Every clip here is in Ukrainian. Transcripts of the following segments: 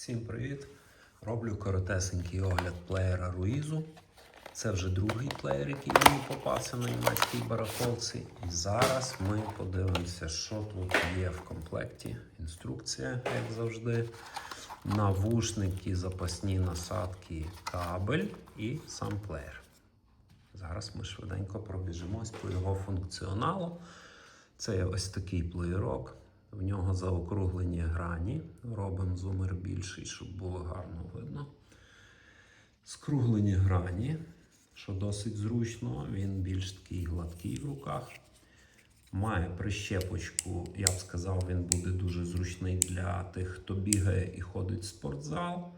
Всім привіт! Роблю коротесенький огляд плеєра Руїзу. Це вже другий плеєр, який мені попався на німецькій барахолці. І зараз ми подивимося, що тут є в комплекті. Інструкція, як завжди. Навушники, запасні насадки, кабель і сам плеєр. Зараз ми швиденько пробіжимось по його функціоналу. Це ось такий плеєрок. В нього заокруглені грані. Робимо зумер більший, щоб було гарно видно. Скруглені грані, що досить зручно. Він більш такий гладкий в руках. Має прищепочку, я б сказав, він буде дуже зручний для тих, хто бігає і ходить в спортзал.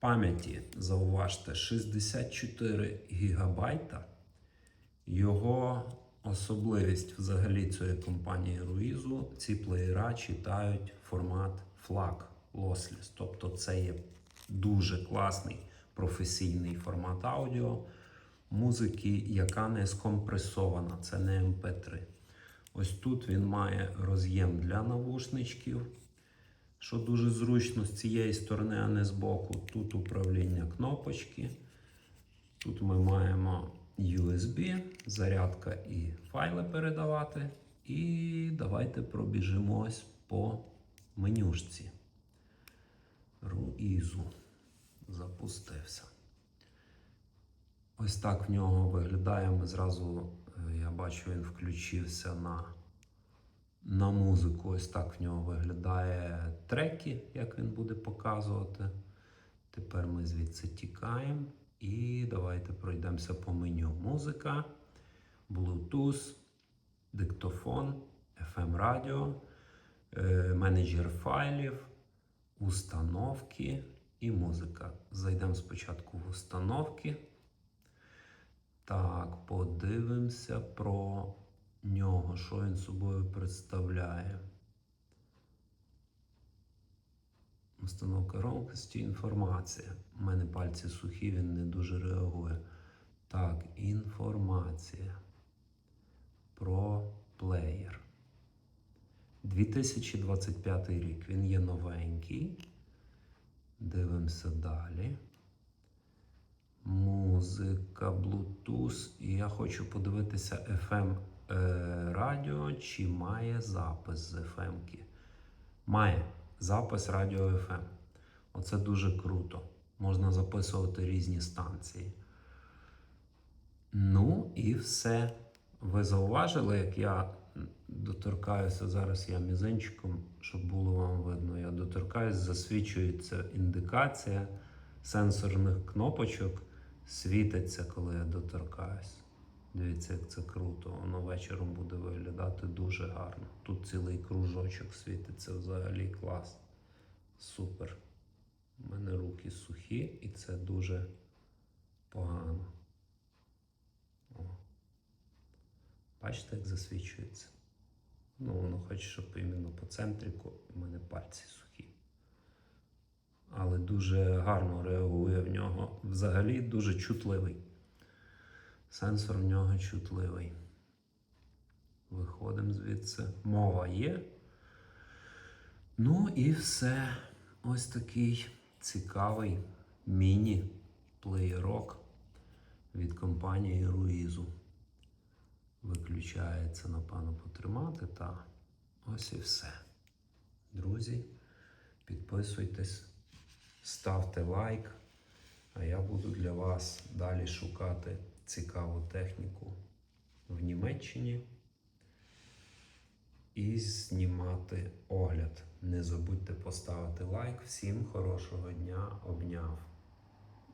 Пам'яті, зауважте, 64 гігабайта. Його особливість взагалі цієї компанії Руїзу, ці плеєра читають формат FLAC Lossless. Тобто це є дуже класний професійний формат аудіо музики, яка не скомпресована, це не MP3. Ось тут він має роз'єм для навушничків, що дуже зручно з цієї сторони, а не з боку. Тут управління кнопочки. Тут ми маємо USB, зарядка і файли передавати. І давайте пробіжимось по менюшці. Руїзу запустився. Ось так в нього виглядає. Ми зразу, е, я бачу, він включився на, на музику. Ось так в нього виглядає треки, як він буде показувати. Тепер ми звідси тікаємо. І давайте пройдемося по меню. Музика, Bluetooth, диктофон, FM радіо, е, менеджер файлів, установки і музика. Зайдемо спочатку в установки. Так, подивимося про нього, що він собою представляє. Установка громкості, інформація. У мене пальці сухі, він не дуже реагує. Так, інформація про плеєр. 2025 рік. Він є новенький. Дивимося далі. Музика, Bluetooth. І я хочу подивитися FM е, радіо, чи має запис з FM. -ки. Має запис радіо FM. Оце дуже круто. Можна записувати різні станції. Ну і все. Ви зауважили, як я доторкаюся зараз я мізинчиком, щоб було вам видно. Я доторкаюся, засвічується індикація сенсорних кнопочок, світиться, коли я доторкаюсь. Дивіться, як це круто. Воно вечором буде виглядати дуже гарно. Тут цілий кружочок світиться взагалі клас. Супер. У мене руки сухі і це дуже погано. О. Бачите, як засвічується? Ну, воно хоче, щоб іменно по центрику у мене пальці сухі. Але дуже гарно реагує в нього. Взагалі дуже чутливий. Сенсор в нього чутливий. Виходимо звідси. Мова є. Ну і все. Ось такий цікавий міні-плеєрок від компанії Руїзу. Виключається, напевно, потримати. Та ось і все. Друзі, підписуйтесь, ставте лайк. А я буду для вас далі шукати цікаву техніку в Німеччині і знімати огляд. Не забудьте поставити лайк. Всім хорошого дня, обняв.